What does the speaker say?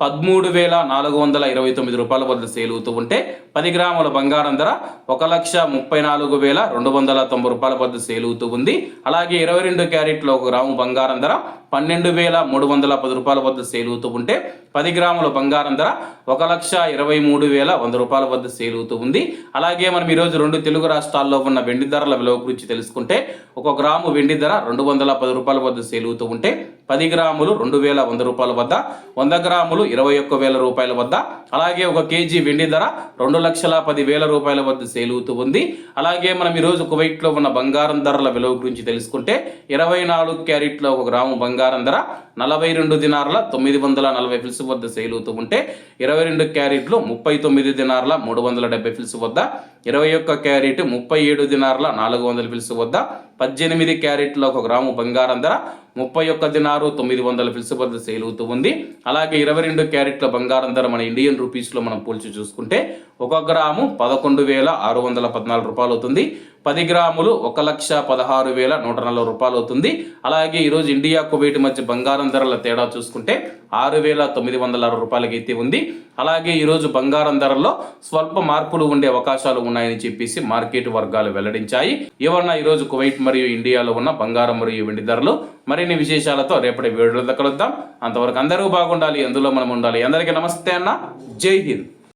పదమూడు వేల నాలుగు వందల ఇరవై తొమ్మిది రూపాయల వద్ద సేల్ అవుతూ ఉంటే పది గ్రాముల బంగారం ధర ఒక లక్ష ముప్పై నాలుగు వేల రెండు వందల తొంభై రూపాయల వద్ద సేల్ అవుతూ ఉంది. అలాగే ఇరవై రెండు క్యారెట్లో ఒక గ్రాము బంగారం ధర పన్నెండు వేల మూడు వందల పది రూపాయల వద్ద సేల్ అవుతూ ఉంటే పది గ్రాముల బంగారం ధర ఒక లక్ష ఇరవై మూడు వేల వంద రూపాయల వద్ద సేల్ అవుతూ ఉంది. అలాగే మనం ఈరోజు రెండు తెలుగు రాష్ట్రాల్లో ఉన్న వెండి ధరల విలువ గురించి తెలుసుకుంటే ఒక గ్రాము వెండి ధర రెండు వందల పది రూపాయల వద్ద సేల్ అవుతూ ఉంటే పది గ్రాములు రెండు వేల వంద రూపాయల వద్ద వంద గ్రాములు ఇరవై ఒక్క వేల రూపాయల వద్ద అలాగే ఒక కేజీ వెండి ధర రెండు లక్షల పది వేల రూపాయల వద్ద సేల్ అవుతూ ఉంది. అలాగే మనం ఈరోజు కువైట్లో ఉన్న బంగారం ధరల విలువ గురించి తెలుసుకుంటే ఇరవై నాలుగు క్యారెట్లో ఒక గ్రాము బంగారం ధర నలభై రెండు దినార్ల తొమ్మిది వందల నలభై ఫిల్స్ వద్ద సేల్ అవుతూ ఉంటే ఇరవై రెండు క్యారెట్లు ముప్పై తొమ్మిది దినార్ల మూడు వందల డెబ్బై ఫిల్స్ వద్ద ఇరవై ఒక్క క్యారెట్ ముప్పై ఏడు దినార్ల నాలుగు వందల ఫిల్స్ వద్ద పద్దెనిమిది క్యారెట్ల ఒక గ్రాము బంగారం ధర ముప్పై ఒక్క దినారు తొమ్మిది వందల ఫిల్స్ వద్ద సేల్ అవుతూ ఉంది. అలాగే ఇరవై రెండు క్యారెట్ల బంగారం ధర మన ఇండియన్ రూపీస్లో మనం పోల్చి చూసుకుంటే ఒక గ్రాము పదకొండు వేల ఆరు వందల పద్నాలుగు రూపాయలు అవుతుంది. పది గ్రాములు ఒక లక్ష పదహారు వేల నూట నలభై రూపాయలు అవుతుంది. అలాగే ఈరోజు ఇండియా కువైట్ మధ్య బంగారం ధరల తేడా చూసుకుంటే ఆరు వేల తొమ్మిది వందల అరవై రూపాయలకి అయితే ఉంది. అలాగే ఈరోజు బంగారం ధరల్లో స్వల్ప మార్పులు ఉండే అవకాశాలు ఉన్నాయని చెప్పేసి మార్కెట్ వర్గాలు వెల్లడించాయి. ఏమన్నా ఈరోజు కువైట్ మరియు ఇండియాలో ఉన్న బంగారం మరియు వెండి ధరలు మరిన్ని విశేషాలతో రేపటి వీడియోలో కలుద్దాం. అంతవరకు అందరూ బాగుండాలి అందులో మనం ఉండాలి. అందరికీ నమస్తే అన్న. జై హింద్.